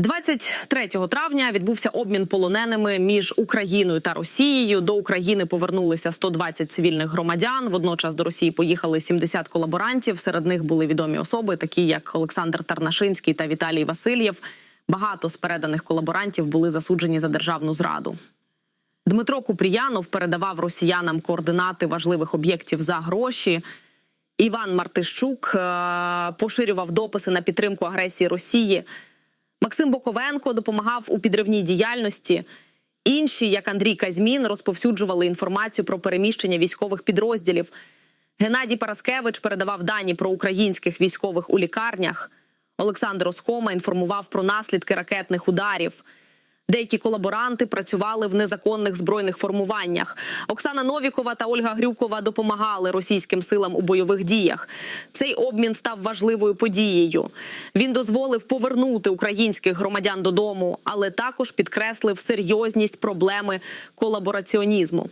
23 травня відбувся обмін полоненими між Україною та Росією. До України повернулися 120 цивільних громадян. Водночас до Росії поїхали 70 колаборантів. Серед них були відомі особи, такі як Олександр Тарнашинський та Віталій Васильєв. Багато з переданих колаборантів були засуджені за державну зраду. Дмитро Купріянов передавав росіянам координати важливих об'єктів за гроші. Іван Мартищук е, поширював дописи на підтримку агресії Росії. Максим Боковенко допомагав у підривній діяльності. Інші, як Андрій Казьмін, розповсюджували інформацію про переміщення військових підрозділів. Геннадій Параскевич передавав дані про українських військових у лікарнях. Олександр Оскома інформував про наслідки ракетних ударів. Деякі колаборанти працювали в незаконних збройних формуваннях. Оксана Новікова та Ольга Грюкова допомагали російським силам у бойових діях. Цей обмін став важливою подією. Він дозволив повернути українських громадян додому, але також підкреслив серйозність проблеми колабораціонізму.